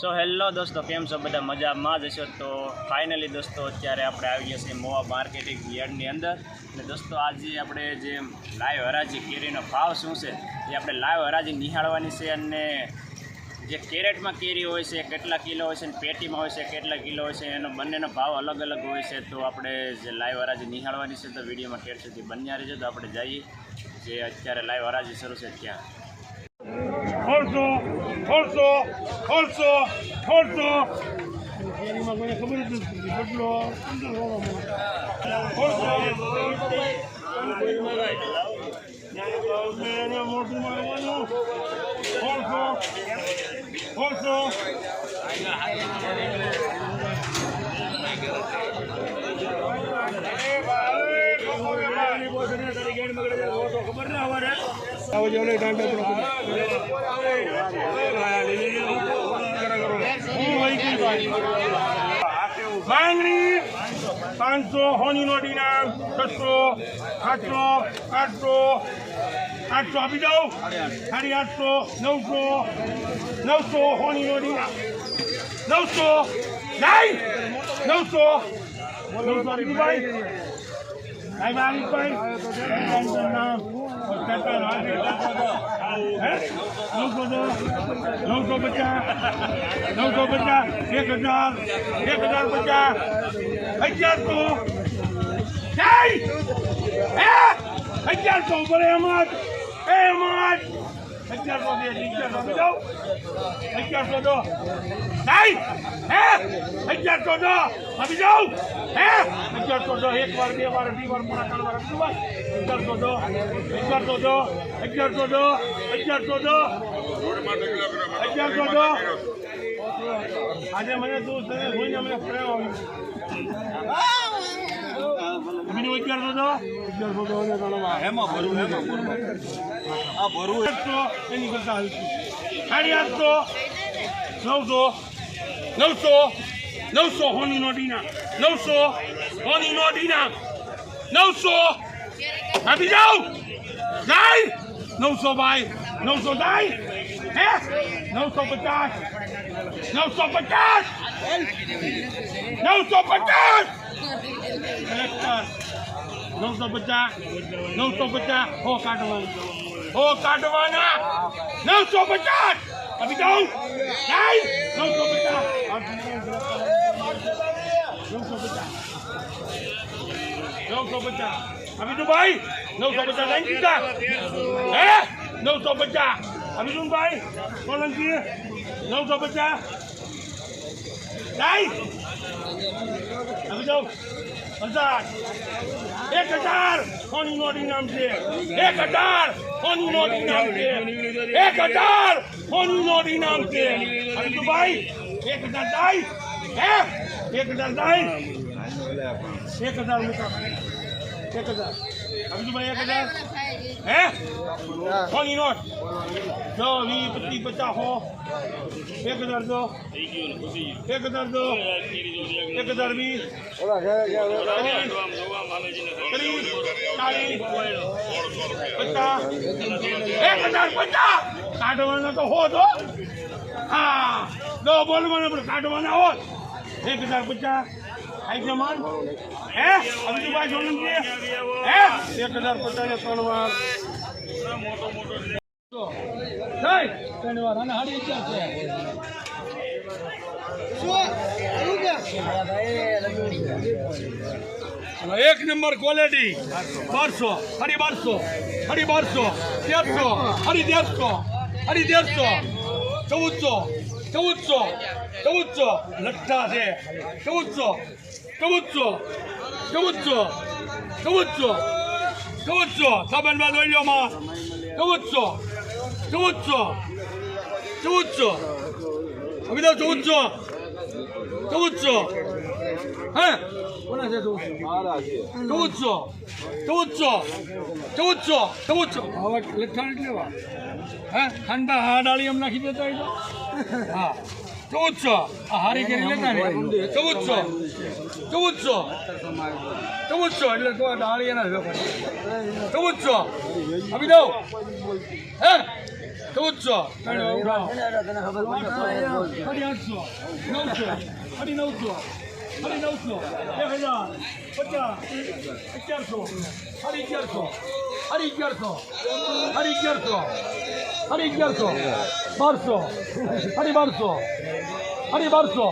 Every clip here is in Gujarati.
સો હેલો દોસ્તો, કેમ છો? બધા મજામાં જ હશો? તો ફાઇનલી દોસ્તો, અત્યારે આપણે આવી ગયા છીએ મોવા માર્કેટિંગ યાર્ડની અંદર. અને દોસ્તો, આજે આપણે જે લાઈવ હરાજી કેરીનો ભાવ શું છે, એ આપણે લાઈવ હરાજી નિહાળવાની છે અને જે કેરેટમાં કેરી હોય છે કેટલા કિલો હોય છે અને પેટીમાં હોય છે કેટલા કિલો હોય છે, એનો બંનેનો ભાવ અલગ અલગ હોય છે. તો આપણે જે લાઈવ હરાજી નિહાળવાની છે, તો વિડીયોમાં ઠેર સુધી બન્યા રહેજો. તો આપણે જઈએ. જે અત્યારે લાઈવ હરાજી શરૂ છે ત્યાં. ખોલશો ખોલશો ખોલશો ખોલશો એમાં કોઈને ખબર જ ખબર ના પર માંગણી પાંચસો હોની નો ના છસો આઠસો આઠસો આઠસો આપી દઉં? સાડી આઠસો, નવસો નવસો હોની નો ના. નવસો નહીં નવસો. નવસો ભાઈ. ભાઈ મારી ભાઈ. નવસો પચાસ નવસો પચાસ એક હજાર એક હજાર પચાસ અગિયારસો અગિયારસો ઉપર જ એમ જ અગિયારસો બે અગિયારસો દો અગિયારસો દો નહીં હે અગિયારસો દો આપી જાઉં હે અગિયારસો દો એક વાર બે વાર અઢી વાર મોડા ત્રણ વાર અગિયારસો દો અગિયારસો દો અગિયારસો દો અગિયારસો દો અગિયારસો દો. આજે મને તું તને જોઈને મને પ્રેમ આવ્યો બીજું અગિયારસો દો? અગિયારસો દો એમાં ભરવું આ ભરવું એની કરતા સાડી આઠસો નવસો નવસો નવસો હોની નો ડીના નવસો હોની નો ડીના નવસો આપી જાઉં જાય નવસો ભાઈ નવસો જાય હે નવસો પચાસ નવસો પચાસ નવસો પચાસ નવસો પચાસ નવસો પચાસ હો કાઢવાના હો કાઢવાના નવસો પચાસ આપી દઉં જાય નવસો પચાસ નવસો પચાસ નવસો પચાસ આપી દઉં ભાઈ નવસો પચાસ લઈ દીધા હે નવસો પચાસ આપી દઉં ભાઈ સોલંકી નવસો પચાસ જાય આપી દઉં પચાસ એક હજાર સોની નોટી નામ છે એક હજાર સોની નોટી નામ છે એક હજાર સોની નોટી નામ છે ભાઈ એક હજાર દાઈ હે એક હજાર દાઈ એક હજાર મૂકા એક હજાર. અબજુભાઈ એક હજાર. હે? કોની નોટ દો વીસ પચીસ પચાસ હો. એક હજાર દો. એક હજાર દો. એક હજાર વીસ. ત્રીસ ચાલીસ પચાસ. એક હજાર પચાસ. કાઢવાના તો હો હા. દો બોલવાના પણ કાઢવાના હોત. એક હજાર પચાસ. આઈ હે? એક હજાર પચાસ ત્રણ વાર. છે? એક નંબર ક્વોલિટી બારસો. હરી બારસો. હરી બારસો. તેરસો. હરી તેરસો. હરી તેરસો. ચૌદસો. ચૌદસો. ચૌદસો લઠ્ઠા છે ચૌદસો ચૌદસો ચૌદસો ચૌદસો ચૌદસો સાબનબાદ વૈલ્યોમાં ચૌદસો ચૌદસો ચૌદસો હવે તો ચૌદસો ચૌદસો હે કોના છે ચૌદસો ચૌદસો ચૌદસો ચૌદસો હવે લઠ્ઠા એટલે લેવા હે ઠંડા હા ડાળી એમ નાખી દેતા હા ચૌદસો. આ હારી કરી લેતા ને ચૌદસો. ચૌદસો. ચૌદસો એટલે તો ડાળી એના ભેગો ચૌદસો. આપી દઉં. હે ચૌદસો. સાડી આઠસો. નવસો. સાડી નવસો. સાડી નવસો. એક હજાર. પચાસ. અગિયારસો સાડી અગિયારસો સાડી અગિયારસો સાડી અગિયારસો સાડી અગિયારસો બારસો સાડી બારસો સાડી બારસો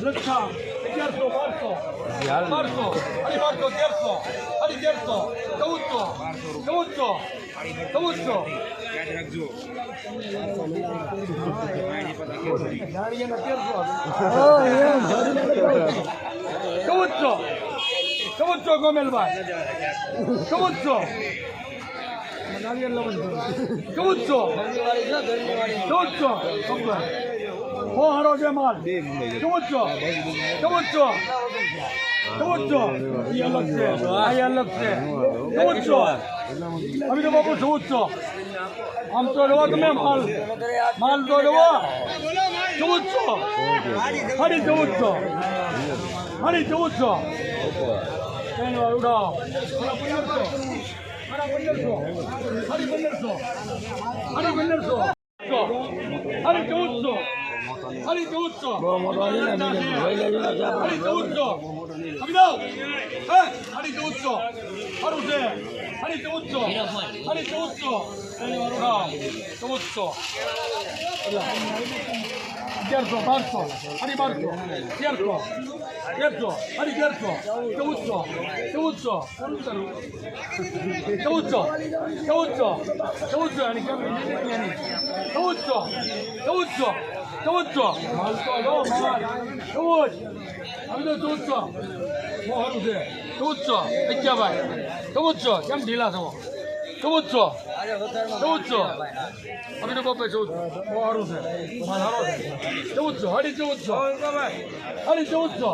લક્ષા અગિયારસો બારસો બારસો અઢી બારસો તેરસો અઢી તેરસો ચૌદસો ચૌદસો ચૌદસો ચૌદસો ચૌદસો ગોમેલભાઈ ચૌદસો ચૌદસો ચૌદસો હો હારો છે માલ ચૌદસો ચૌદસો ચૌદસો એ અલગ છે આ અલગ છે ચૌદસો અમે તો બાપુ ચૌદસો આમ તો રવો તમે માલ માલ તો રવો ચૌદસો સાડી ચૌદસો સાડી ચૌદસો ઉડાવ પંદરસો સાડી ચૌદસો સાડી ચૌદસો સાડી ચૌદસો સમજાવ? હે? ચૌદસો સારું છે. સાડી ચૌદસો ચૌદસો અગિયારસો બારસો. સાડી બારસો. તેરસો તેરસો સાડી તેરસો ચૌદસો ચૌદસો ચૌદસો ચૌદસો ચૌદસો એની કેમ એની ચૌદસો ચૌદસો ચૌદસો માલ તો લો માલ ચૌદ હવે તો ચૌદસો બહુ સારું છે ચૌદસો અગિયારભાઈ ચૌદસો કેમ ઢીલા થવો ચૌદસો ચૌદસો. અમે તો બપે ચૌદ બહુ સારું છે. સારો છે ચૌદસો સાડી ચૌદસો. સાડી ચૌદસો.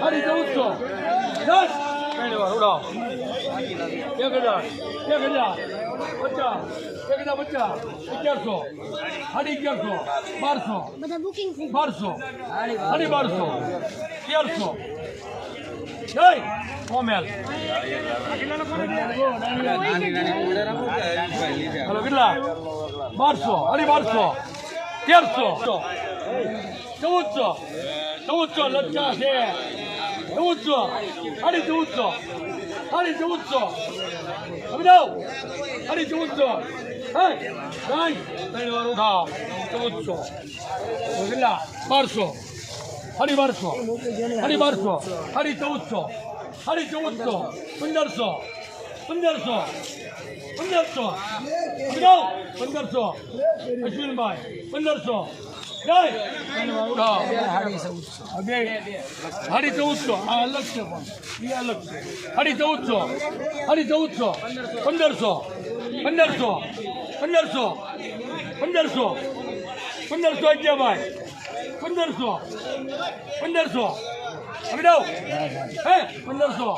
સાડી ચૌદસો. દસ. પહેલી ઉડાવ. એક હજાર એક હજાર પચાસ એક હજાર પચાસ અગિયારસો. સાડી અગિયારસો બારસો. બધા બુકિંગ થઈ બારસો. સાડી બારસો તેરસો. જય કોમેલ. હલો, કેટલા? બારસો. અઢી બારસો. તેરસો. ચૌદસો. ચૌદસો લચ્છા છે. ચૌદસો. અઢી ચૌદસો. અઢી ચૌદસો. સમજાવ અઢી ચૌદસો. ત્રણ વાર ઉઠાવ ચૌદસો. કેટલા? બારસો. સાડી બારસો સાડી બારસો સાડી ચૌદસો સાડી ચૌદસો પંદરસો પંદરસો પંદરસો સમજાવ પંદરસો અશ્વિનભાઈ પંદરસો સાડી ચૌદસો આ અલગ છે અલગ છે સાડી ચૌદસો સાડી ચૌદસો પંદરસો પંદરસો પંદરસો પંદરસો પંદરસો અગિયાર ભાઈ પંદરસો. પંદરસો. હવે હે? પંદરસો.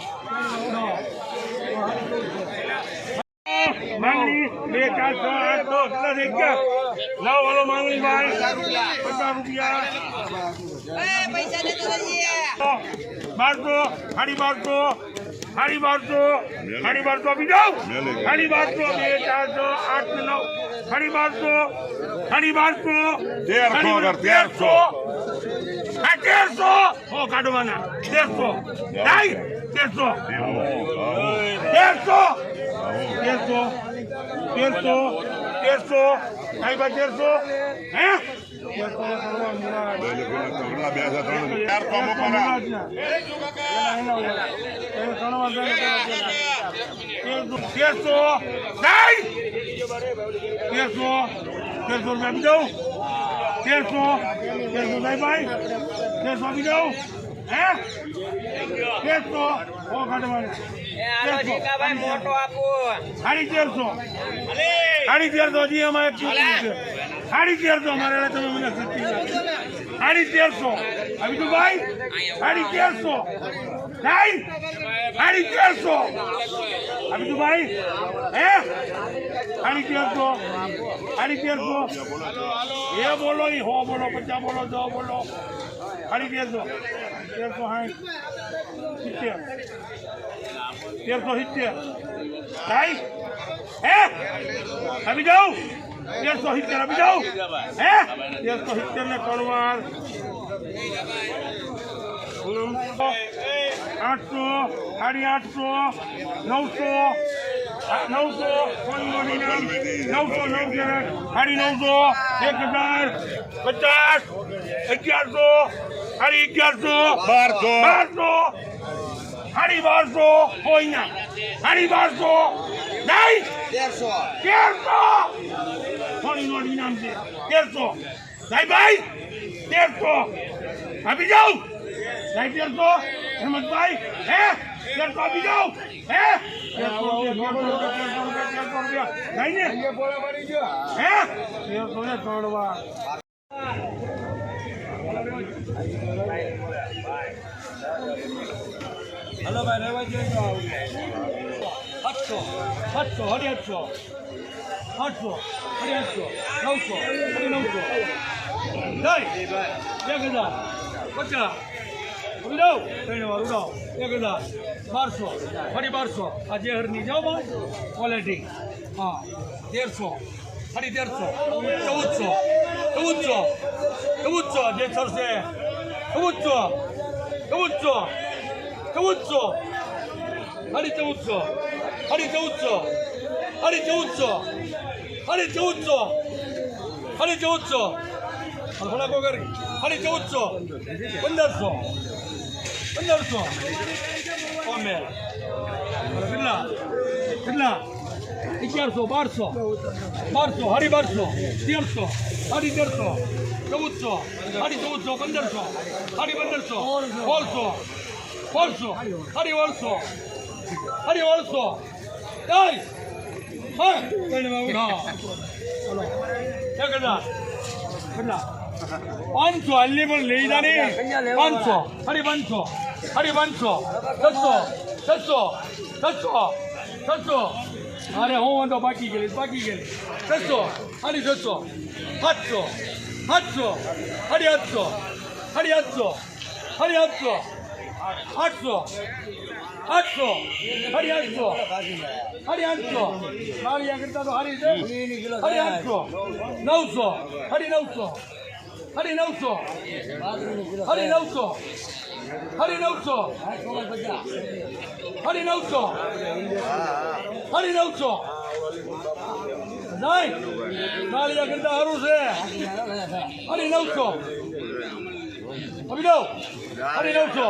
માંગણી બે ચારસો આઠ દસ દસ અગિયાર. લાવ વાલો માંગણી ભાઈ. પચાસ રૂપિયા. બારસો સાડી બારસો સાડી બારસો સાડી બારસો આપી જાઓ સાડી બારસો બે ચાર છ આઠ નવ. સાડી બારસો સાડી બારસો તેરસો તેરસો. હા તેરસો? હો કાઢવાના. તેરસો. નહીં તેરસો. તેરસો. તેરસો. તેરસો. તેરસો. કઈ બા તેરસો. હે? તેરસો. નહીં તેરસો તેરસો રૂપિયા આપી દઉં? તેરસો તેરસો નહીં ભાઈ તેરસો આપી દઉં? હે? તેરસો હો કાઢવાના સાડી તેરસો. સાડી તેરસો હજી અમારે સાડી તેરસો અમારે તમે મને સાડી તેરસો. આવી તું ભાઈ? સાડી તેરસો. નહીં સાડી તેરસો આવી તું ભાઈ હે સાડી તેરસો સાડી તેરસો એ બોલો ઈ હો બોલો પચાસ બોલો દો બોલો સાડી તેરસો તેરસો સાઠ સિત્તેર તેરસો સિત્તેર થાય હે આવી જાઉં તેરસો સિત્તેર આવી જાઉં હે તેરસો સિત્તેર ને ત્રણ વાર આઠસો સાડી આઠસો નવસો નવસો નવસો નવ સાડી નવસો એક હજાર પચાસ અગિયારસો સાડી અગિયારસો બારસો. બારસો સાડી બારસો કોઈના સાડી બારસો નહીં તેરસો. તેરસો ઇનામ છે તેરસો. સાહેબ ભાઈ તેરસો. આપી જાઉં? સાહેબ તેરસો. હેમંતભાઈ, હે? આપી જાવ હે. નહીં ને હે? વાર હલો ભાઈ, રહેવા જોઈએ આઠસો સાતસો સાડી આઠસો આઠસો સાડી આઠસો નવસો સાડી નવસો જય. એક હજાર, પચાસ. ઉડાવ ત્રણ વાર ઉડાવ એક હજાર બારસો ફરી બારસો આ જે હરની જાઓ ભાઈ ક્વોલિટી હા તેરસો ફરી તેરસો ચૌદસો ચૌદસો ચૌદસો જે સરસે ચૌદસો ચૌદસો ચૌદસો ફરી ચૌદસો ફરી ચૌદસો ફરી ચૌદસો ફરી ચૌદસો ફરી ચૌદસો થોડા કોકર સાડી ચૌદસો પંદરસો પંદરસો. ઓમે. કેટલા? કેટલા? અગિયારસો બારસો. બારસો સાડી બારસો તેરસો સાડી તેરસો ચૌદસો સાડી ચૌદસો પંદરસો સાડી પંદરસો સોળસો સોળસો સાડી ઓળસો સાડી ઓળસો એક હજાર. કેટલા પાંચસો હાલની પણ લઈ જા ને. પાંચસો. સાડી પાંચસો. સાડી પાંચસો. છસો. છસો. છસો. છસો. અરે હું વાંધો બાકી ગયેલી બાકી ગયેલી. છસો. સાડી છસો. સાતસો. સાતસો. સાડી આઠસો. સાડી આઠસો. સાડી આઠસો. આઠસો. આઠસો સાડી આઠસો સાડી આઠસો માળિયા કરતા તો હારી છે. સાડી આઠસો નવસો. સાડી નવસો. સાડી નવસો. સાડી નવસો. સાડી નવસો. સાડી નવસો. સાડી નવસો. નહીં. માળિયા કરતા સારું છે. સાડી નવસો. અભિનવ. સાડી નવસો.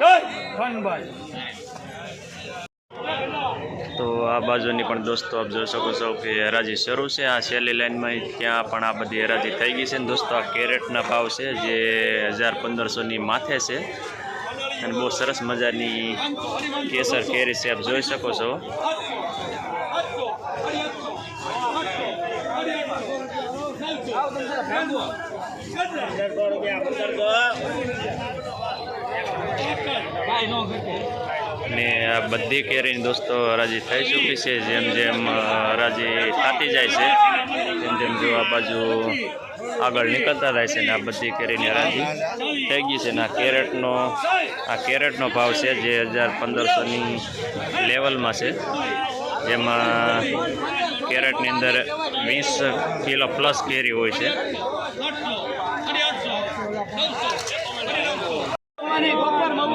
જય ભાનભાઈ તો આ બાજુની પણ દોસ્તો આપ જોઈ શકો છો કે હરાજી શરૂ છે. આ છેલ્લી લાઇનમાં ત્યાં પણ આ બધી હરાજી થઈ ગઈ છે ને દોસ્તો, આ કેરેટના ભાવ છે જે હજાર પંદરસોની માથે છે. અને બહુ સરસ મજાની કેસર કેરી છે, આપ જોઈ શકો છો. ને આ બધી કેરીની દોસ્તો હરાજી થઈ ચૂકી છે. જેમ જેમ હરાજી થતી જાય છે, તેમ તેમ જો આ બાજુ આગળ નીકળતા થાય છે ને આ બધી કેરીની હરાજી થઈ ગઈ છે ને આ કેરેટનો આ કેરેટનો ભાવ છે જે હજાર પંદરસોની લેવલમાં છે. જેમાં કેરેટની અંદર વીસ કિલો પ્લસ કેરી હોય છે.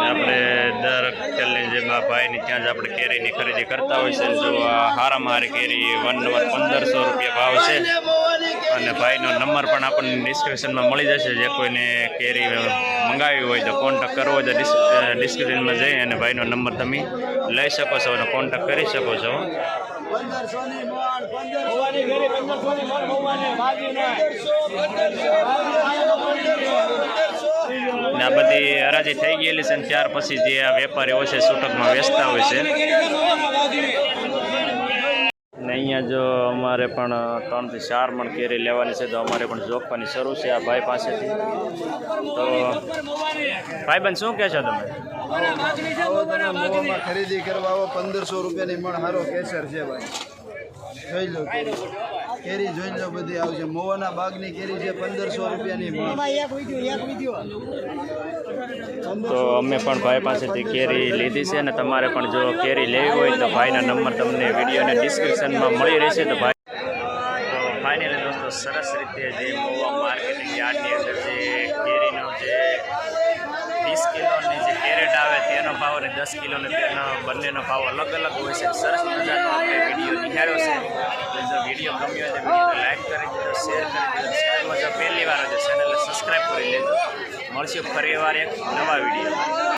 આપણે દર જેમ આ ભાઈની ત્યાં જ આપણે કેરીની ખરીદી કરતા હોય છે. જો હારામાં હારી કેરી વન નંબર પંદરસો રૂપિયા ભાવ છે. અને ભાઈનો નંબર પણ આપણને ડિસ્ક્રિપ્શનમાં મળી જશે. જે કોઈને કેરી મંગાવી હોય તો કોન્ટેક કરવો હોય તો ડિસ્ક્રિપ્શનમાં જઈ અને ભાઈનો નંબર તમે લઈ શકો છો અને કોન્ટેક કરી શકો છો. ને આ બધી હરાજી થઈ ગયેલી છે ને ત્યાર પછી જે આ વેપારીઓ છે છૂટકમાં વેચતા હોય છે. ને અહીંયા જો અમારે પણ ત્રણથી ચાર મણ કેરી લેવાની છે, તો અમારે પણ જોખવાની શરૂ છે આ ભાઈ પાસેથી. તો ભાઈબંધ, શું કહે છો તમે? ખરીદી કરવા પંદરસો રૂપિયાની મણ સારો કેસર છે ભાઈ. જોઈ લો કેરી. જોઈ લો બધી આવશે મોવાના બાગની કેરી છે પંદરસો રૂપિયાની તો અમે પણ ભાઈ પાસેથી કેરી લીધી છે અને તમારે પણ જો કેરી લેવી હોય તો ભાઈના નંબર તમને વિડીયોને ડિસ્ક્રિપ્શનમાં મળી રહેશે તો ભાઈ તો ફાઇનલી દોસ્તો સરસ રીતે જે મોવા માર્કેટિંગ યાર્ડની અંદર જે કેરીનો જે વીસ કિલોની જે કેરેટ આવે તેનો કિલો અને દસ કિલોનો બંનેનો ભાવ અલગ અલગ હોય છે. સરસ મજાનો વીડિયો નિહાળ્યો છે. જો વીડિયો ગમ્યો હોય તો વિડીયોને લાઈક કરી દેજો, શેર કરી દેજો. ચેનલમાં જો પહેલી વાર હોય ચેનલને સબસ્ક્રાઈબ કરી લેજો. મળશે ફરી વાર એક નવા વીડિયો